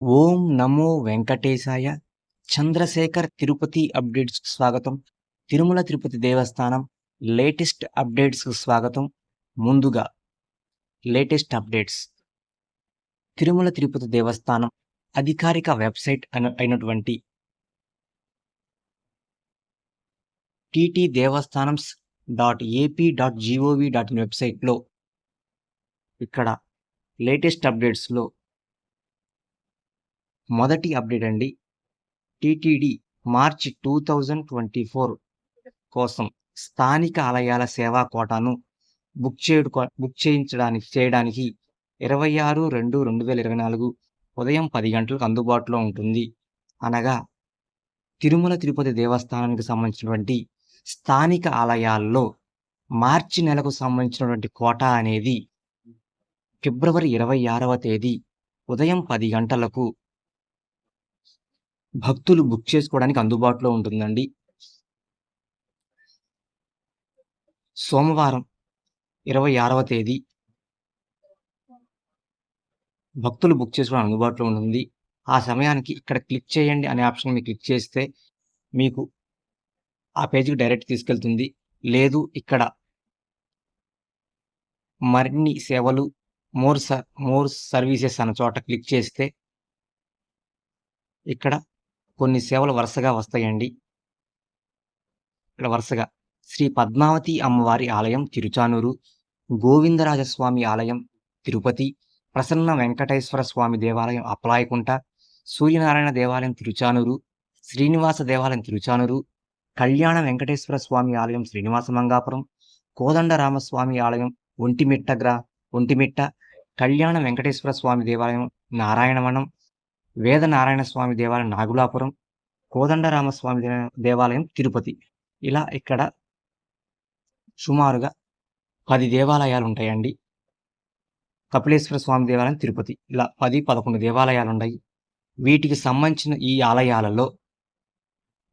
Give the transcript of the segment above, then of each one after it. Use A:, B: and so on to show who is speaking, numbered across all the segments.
A: ఓం నమో వెంకటేశాయ చంద్రశేఖర్ తిరుపతి అప్డేట్స్‌కు స్వాగతం. తిరుమల తిరుపతి దేవస్థానం లేటెస్ట్ అప్డేట్స్‌కు స్వాగతం. ముందుగా లేటెస్ట్ అప్డేట్స్. తిరుమల తిరుపతి దేవస్థానం అధికారిక వెబ్‌సైట్ అయినటువంటి TT Devasthanams dot AP dot GOV dot in వెబ్‌సైట్‌లో ఇక్కడ లేటెస్ట్ అప్డేట్స్‌లో మొదటి అప్డేట్ అండి. టీటీడీ మార్చి 2024 కోసం స్థానిక ఆలయాల సేవా కోటాను బుక్ చేయడు బుక్ చేయించడానికి చేయడానికి 26/2/2024 ఉదయం పది గంటలకు అందుబాటులో ఉంటుంది. అనగా తిరుమల తిరుపతి దేవస్థానానికి సంబంధించినటువంటి స్థానిక ఆలయాల్లో మార్చి నెలకు సంబంధించినటువంటి కోటా అనేది ఫిబ్రవరి 26వ తేదీ ఉదయం పది గంటలకు భక్తులు బుక్ చేసుకోవడానికి అందుబాటులో ఉంటుందండి. సోమవారం 26వ తేదీ భక్తులు బుక్ చేసుకోవడానికి అందుబాటులో ఉంటుంది. ఆ సమయానికి ఇక్కడ క్లిక్ చేయండి అనే ఆప్షన్ మీరు క్లిక్ చేస్తే మీకు ఆ పేజ్‌కి డైరెక్ట్ తీసుకెళ్తుంది. లేదు ఇక్కడ మరిన్ని సేవలు మోర్ స మోర్ సర్వీసెస్ అన్న చోట క్లిక్ చేస్తే ఇక్కడ కొన్ని సేవలు వరుసగా వస్తాయండి. ఇక్కడ వరుసగా శ్రీ పద్మావతి అమ్మవారి ఆలయం తిరుచానూరు, గోవిందరాజస్వామి ఆలయం తిరుపతి, ప్రసన్న వెంకటేశ్వర స్వామి దేవాలయం అప్పలాయకుంట, సూర్యనారాయణ దేవాలయం తిరుచానూరు, శ్రీనివాస దేవాలయం తిరుచానూరు, కళ్యాణ వెంకటేశ్వర స్వామి ఆలయం శ్రీనివాస మంగాపురం, కోదండరామస్వామి ఆలయం ఒంటిమిట్ట గ్రా ఒంటిమిట్ట, కళ్యాణ వెంకటేశ్వర స్వామి దేవాలయం నారాయణవనం, వేదనారాయణ స్వామి దేవాలయం నాగులాపురం, కోదండరామస్వామి దేవాలయం తిరుపతి. ఇలా ఇక్కడ సుమారుగా పది దేవాలయాలు ఉంటాయండి కపిలేశ్వర స్వామి దేవాలయం తిరుపతి. ఇలా పది పదకొండు దేవాలయాలు ఉన్నాయి వీటికి సంబంధించిన ఈ ఆలయాలలో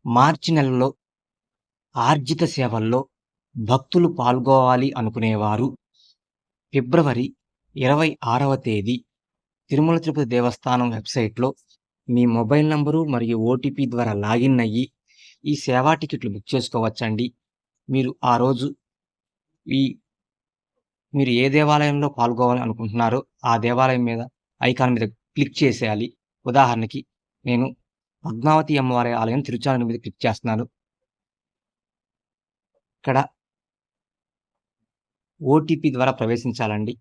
A: మార్చి నెలలో ఆర్జిత సేవల్లో భక్తులు పాల్గొవాలి అనుకునేవారు ఫిబ్రవరి 26వ తేదీ తిరుమల తిరుపతి దేవస్థానం వెబ్‌సైట్‌లో మీ మొబైల్ నంబరు మరియు ఓటీపీ ద్వారా లాగిన్ అయ్యి ఈ సేవా టికెట్లు బుక్ చేసుకోవచ్చండి. మీరు ఆ రోజు ఈ మీరు ఏ దేవాలయంలో పాల్గొవాలి అనుకుంటున్నారో ఆ దేవాలయం మీద ఐకాన్ మీద క్లిక్ చేసేయాలి. ఉదాహరణకి నేను పద్మావతి అమ్మవారి ఆలయం తిరుచానూరు మీద క్లిక్ చేస్తున్నాను. ఇక్కడ ఓటీపీ ద్వారా ప్రవేశించాలండి.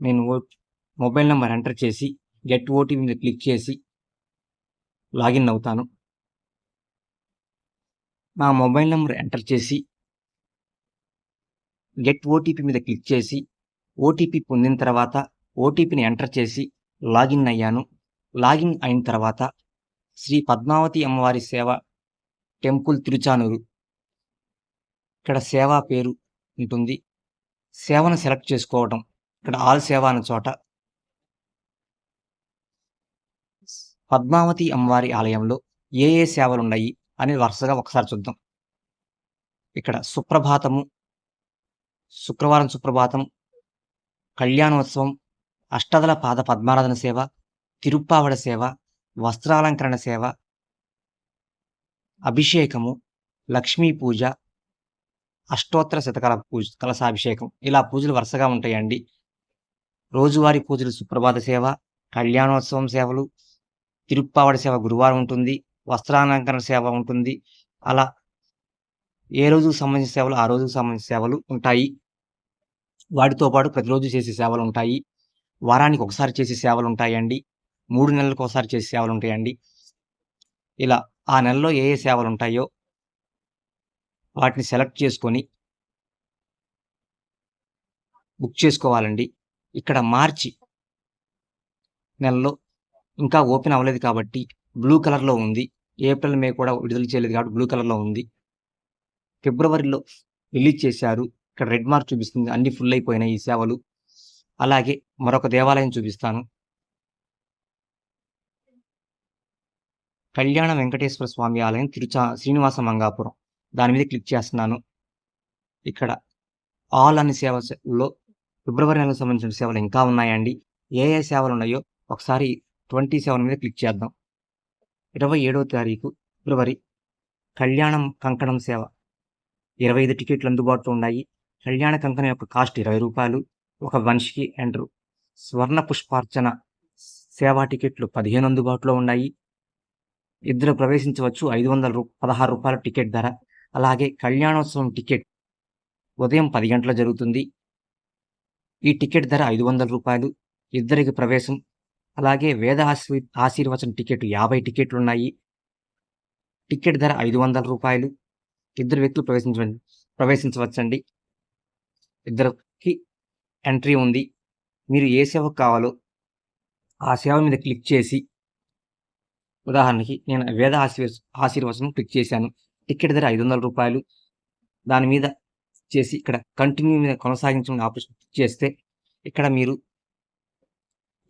A: నేను ఓ మొబైల్ నెంబర్ ఎంటర్ చేసి గెట్ ఓటీపీ మీద క్లిక్ చేసి లాగిన్ అవుతాను. నా మొబైల్ నెంబర్ ఎంటర్ చేసి గెట్ ఓటీపీ మీద క్లిక్ చేసి ఓటీపీ పొందిన తర్వాత ఓటీపీని ఎంటర్ చేసి లాగిన్ అయ్యాను. లాగిన్ అయిన తర్వాత శ్రీ పద్మావతి అమ్మవారి సేవ టెంపుల్ తిరుచానూరు ఇక్కడ సేవా పేరు ఉంటుంది. సేవను సెలెక్ట్ చేసుకోవటం. ఇక్కడ ఆల్ సేవ అన్న చోట పద్మావతి అమ్మవారి ఆలయంలో ఏ ఏ సేవలున్నాయి అని వరుసగా ఒకసారి చూద్దాం. ఇక్కడ సుప్రభాతము, శుక్రవారం సుప్రభాతం, కళ్యాణోత్సవం, అష్టదల పాద పద్మారాధన సేవ, తిరుప్పావడ సేవ, వస్త్రాలంకరణ సేవ, అభిషేకము, లక్ష్మీ పూజ, అష్టోత్తర శతకల పూజ కలశాభిషేకం ఇలా పూజలు వరుసగా ఉంటాయండి. రోజువారీ పూజలు సుప్రభాత సేవ, కళ్యాణోత్సవం సేవలు, తిరుప్పావడ సేవ గురువారం ఉంటుంది. వస్త్రాలంకరణ సేవ ఉంటుంది. అలా ఏ రోజుకు సంబంధించిన సేవలు ఆ రోజుకు సంబంధించిన సేవలు ఉంటాయి. వాటితో పాటు ప్రతిరోజు చేసే సేవలు ఉంటాయి వారానికి ఒకసారి చేసే సేవలు ఉంటాయండి మూడు నెలలకు ఒకసారి చేసే సేవలు ఉంటాయండి ఇలా ఆ నెలలో ఏ ఏ సేవలు ఉంటాయో వాటిని సెలెక్ట్ చేసుకొని బుక్ చేసుకోవాలండి. ఇక్కడ మార్చి నెలలో ఇంకా ఓపెన్ అవ్వలేదు కాబట్టి బ్లూ కలర్‌లో ఉంది. ఏప్రిల్, మే కూడా విడుదల చేయలేదు కాబట్టి బ్లూ కలర్‌లో ఉంది. ఫిబ్రవరిలో రిలీజ్ చేశారు. ఇక్కడ రెడ్ మార్క్ చూపిస్తుంది. అన్ని ఫుల్ అయిపోయినాయి ఈ సేవలు. అలాగే మరొక దేవాలయం చూపిస్తాను. కళ్యాణ వెంకటేశ్వర స్వామి ఆలయం తిరుచా శ్రీనివాస మంగాపురం. దాని మీద క్లిక్ చేస్తున్నాను. ఇక్కడ ఆల్ అనే సేవలో ఫిబ్రవరి నెలకు సంబంధించిన సేవలు ఇంకా ఉన్నాయండి. ఏ ఏ సేవలు ఉన్నాయో ఒకసారి ట్వంటీ సెవెన్ మీద క్లిక్ చేద్దాం. ఇరవై ఏడవ తారీఖు ఫిబ్రవరి. కళ్యాణం కంకణం సేవ. ఇరవై ఐదు టికెట్లు అందుబాటులో ఉన్నాయి. కళ్యాణ కంకణం యొక్క కాస్ట్ ఇరవై రూపాయలు. ఒక మనిషికి ఎండ్రు స్వర్ణ పుష్పార్చన సేవా టికెట్లు పదిహేను అందుబాటులో ఉన్నాయి. ఇద్దరు ప్రవేశించవచ్చు. ఐదు వందల రూ పదహారు రూపాయల టికెట్ ధర. అలాగే కళ్యాణోత్సవం టికెట్ ఉదయం పది గంటల జరుగుతుంది. ఈ టికెట్ ధర ఐదు వందల రూపాయలు. ఇద్దరికి ప్రవేశం అలాగే వేద ఆశీ ఆశీర్వచన టికెట్ యాభై టికెట్లు ఉన్నాయి టికెట్ ధర ఐదు వందల రూపాయలు. ఇద్దరు వ్యక్తులు ప్రవేశించ ప్రవేశించవచ్చండి. ఇద్దరికి ఎంట్రీ ఉంది. మీరు ఏ సేవకు కావాలో ఆ సేవ మీద క్లిక్ చేసి ఉదాహరణకి నేను వేద ఆశీర్ ఆశీర్వచనం క్లిక్ చేశాను. టికెట్ ధర ఐదు వందల రూపాయలు. దాని మీద చేసి ఇక్కడ కంటిన్యూ మీద కొనసాగించడం ఆపరేషన్ క్లిక్ చేస్తే ఇక్కడ మీరు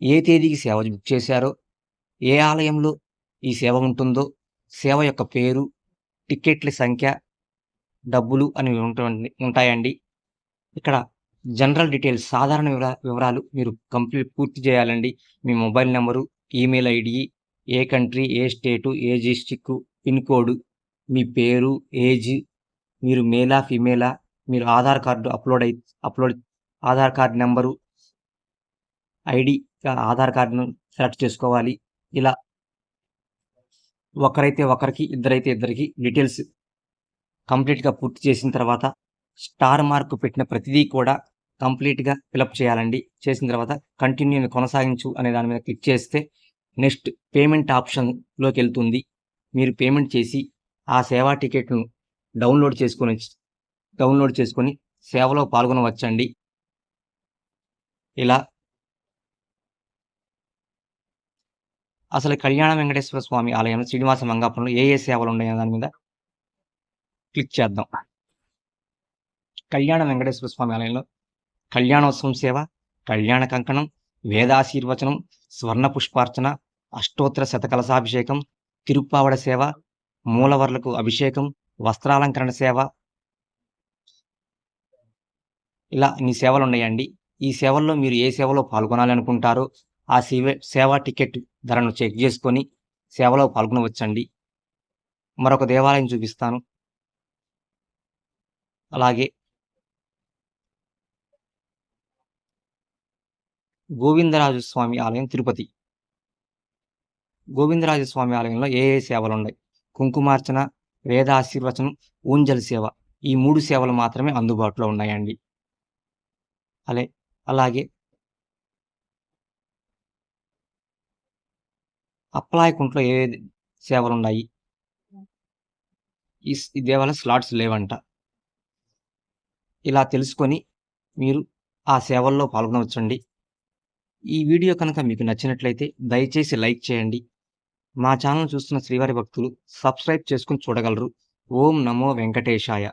A: ఏ తేదీకి సేవ బుక్ చేశారో ఏ ఆలయంలో ఈ సేవ ఉంటుందో సేవ యొక్క పేరు టికెట్ల సంఖ్య డబ్బులు అనేవి ఉంటుంది ఉంటాయండి. ఇక్కడ జనరల్ డీటెయిల్స్ సాధారణ వివరా వివరాలు మీరు కంప్లీట్ పూర్తి చేయాలండి. మీ మొబైల్ నెంబరు ఈమెయిల్ ఐడి ఏ కంట్రీ ఏ స్టేటు ఏ డిస్టిక్ పిన్ కోడ్ మీ పేరు ఏజ్ మీరు మేలా ఫిమేలా మీరు ఆధార్ కార్డు అప్లోడ్ అయి upload Aadhaar card number ID Aadhaar కార్డును సెలెక్ట్ చేసుకోవాలి. ఇలా ఒకరైతే ఒకరికి ఇద్దరైతే ఇద్దరికి డీటెయిల్స్ కంప్లీట్గా పూర్తి చేసిన తర్వాత స్టార్ మార్క్ పెట్టిన ప్రతిదీ కూడా కంప్లీట్గా ఫిలప్ చేయాలండి. చేసిన తర్వాత కంటిన్యూని కొనసాగించు అనే దాని మీద క్లిక్ చేస్తే నెక్స్ట్ పేమెంట్ ఆప్షన్లోకి వెళ్తుంది. మీరు పేమెంట్ చేసి ఆ సేవా టికెట్ను డౌన్లోడ్ చేసుకొని డౌన్లోడ్ చేసుకొని సేవలో పాల్గొనవచ్చండి. ఇలా అసలు కళ్యాణ వెంకటేశ్వర స్వామి ఆలయంలో శ్రీనివాస మంగాపురంలో ఏ ఏ సేవలు ఉన్నాయో దాని మీద క్లిక్ చేద్దాం. కళ్యాణ వెంకటేశ్వర స్వామి ఆలయంలో కళ్యాణోత్సవం సేవ కళ్యాణ కంకణం వేదాశీర్వచనం స్వర్ణ పుష్పార్చన అష్టోత్తర శతకలసాభిషేకం తిరుప్పావడ సేవ మూలవర్లకు అభిషేకం వస్త్రాలంకరణ సేవ. ఇలా ఇన్ని సేవలు ఉన్నాయండి. ఈ సేవల్లో మీరు ఏ సేవలో పాల్గొనాలనుకుంటారో ఆ సేవ సేవా టికెట్ ధరను చెక్ చేసుకొని సేవలో పాల్గొనవచ్చండి. మరొక దేవాలయం చూపిస్తాను. అలాగే గోవిందరాజు స్వామి ఆలయం తిరుపతి. గోవిందరాజు స్వామి ఆలయంలో ఏ ఏ సేవలు ఉన్నాయి? కుంకుమార్చన వేద ఆశీర్వచనం ఊంజల్ సేవ ఈ మూడు సేవలు మాత్రమే అందుబాటులో ఉన్నాయండి. అలే అలాగే అప్లాయకుంట్లో ఏ సేవలు ఉన్నాయి ఈ దేవాలయ స్లాట్స్ లేవంట. ఇలా తెలుసుకొని మీరు ఆ సేవల్లో పాల్గొనవచ్చండి. ఈ వీడియో కనుక మీకు నచ్చినట్లయితే దయచేసి లైక్ చేయండి. మా ఛానల్ చూస్తున్న శ్రీవారి భక్తులు సబ్స్క్రైబ్ చేసుకుని చూడగలరు. ఓం నమో వెంకటేశాయ.